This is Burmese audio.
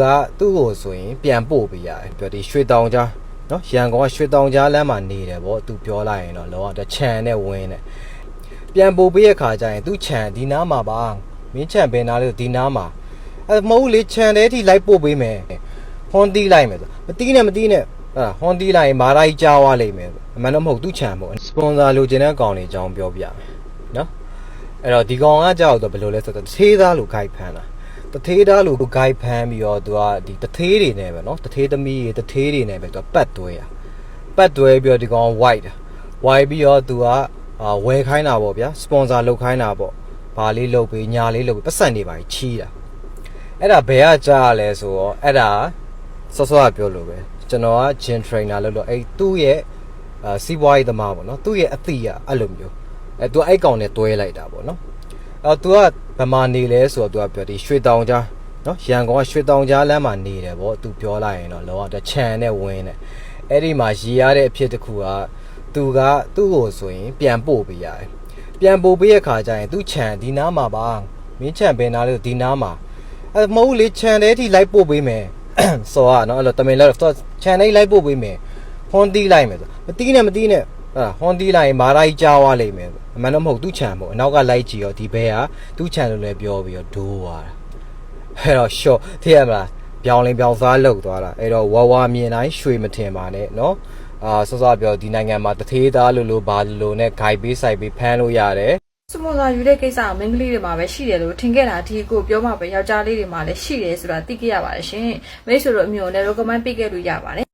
ကသူ့ကိုဆိုရင်ပြန်ပို့ပေးရတယ်ပြောဒီရွှေတောင်ကြားနော်ရန်ကုန်ကရွှေတောင်ကြားလမ်းမှာနေတယ်ဗောသူပြောလိုက်ရင်တော့လောကတချန်နဲ့ဝင်းနဲ့ပြန်ပို့ပေးရခါကျရင်သူ့ချန်ဒီနားမှာပါမင်းချန်ဘယ်နာလဲဒီနားမှာအဲမဟုတ်လေချန်တဲ့ထိလိုက်ပို့ပေးမယ်ဟွန်တီးလိုက်မယ်ဆိုမတီးနဲ့မတီးနဲ့ဟာဟွန်တီးလိုက်ရင်မာရိုက်ကြားသွားလိမ့်မယ်အမှန်တော့မဟုတ်သူ့ချန်ပေါ့စပွန်ဆာလိုချင်တဲ့ကောင်တွေအကြောင်းပြောပြမယ်နော်အဲ့တော့ဒီကောင်ကကြောက်တော့ဘယ်လိုလဲဆိုတော့တသေးသားလို guide ဖမ်းတာ တသေးသားလို guide ဖမ်းပြီးတော့သူကဒီတသေးတွေနဲ့ပဲเนาะတသေးသမီးတွေတသေးတွေနဲ့ပဲသူကပတ်တွဲရပတ်တွဲပြီးတော့ဒီကောင် white တာ white ပြီးတော့သူကအာဝယ်ခိုင်းတာပေါ့ဗျာ sponsor လုပ်ခိုင်းတာပေါ့ဘာလေးလုပ်ပြီးညာလေးလုပ်ပြီးပတ်စံတွေပါချီးတာအဲ့ဒါဘယ်ကကြားရလဲဆိုတော့အဲ့ဒါစောစောကပြောလို့ပဲကျွန်တော်က gym trainer လုပ်လို့အဲ့သူ့ရဲ့အာစီးပွားရေးသမားပေါ့နော်သူ့ရဲ့အသီးကအဲ့လိုမျိုးအဲ့သူကအဲ့ကောင်နဲ့တွဲလိုက်တာပေါ့နော် အော် तू ကဘယ်မှာနေလဲဆိုတော့ तू ကပြောဒီရွှေတောင်ကြားနော်ရန်ကုန်ကရွှေတောင်ကြားလမ်းမှာနေတယ်ဗော तू ပြောလိုက်ရင်တော့လောကခြံနဲ့ဝင်းနဲ့အဲ့ဒီမှာရည်ရတဲ့အဖြစ်တစ်ခုက तू ကသူ့ကိုဆိုရင်ပြန်ပို့ပေးရတယ်ပြန်ပို့ပေးရခါကျရင် तू ခြံဒီနားမှာပါမင်းခြံဘယ်နားလဲဒီနားမှာအဲ့မဟုတ်လေခြံတဲထိလိုက်ပို့ပေးမယ်စော်ကနော်အဲ့လိုတမင်လောက်ခြံတဲလိုက်ပို့ပေးမယ်ဖုန်းတီးလိုက်မယ်ဆိုမတီးနဲ့မတီးနဲ့ ဟာဟွန်တီးလိုက်ရင်မာရိုက်ကြားသွားလိမ့်မယ်အမှန်တော့မဟုတ်သူ့ချန်ပေါ့အနောက်ကလိုက်ကြည့်ရောဒီဘဲကသူ့ချန်လို့လည်းပြောပြီးတော့ဒိုးသွားတာအဲ့တော့ short သိရမလားပြောင်းလင်းပြောင်းစားလောက်သွားတာအဲ့တော့ဝါဝါမြင်တိုင်းရွှေမထင်ပါနဲ့เนาะအာစောစောပြောဒီနိုင်ငံမှာတသေးသားလို့လို့ဘာလို့လို့နဲ့ guide ပေးဆိုင်ပေးဖမ်းလို့ရတယ် စပွန်ဆာယူတဲ့ကိစ္စကမိန်းကလေးတွေမှာပဲရှိတယ်လို့ထင်ခဲ့တာဒီကိုပြောမှပဲယောက်ျားလေးတွေမှာလည်းရှိတယ်ဆိုတာသိခဲ့ရပါတယ်ရှင်မိတ်ဆွေတို့အမျိုးနဲ့ recommend ပေးခဲ့လို့ရပါတယ်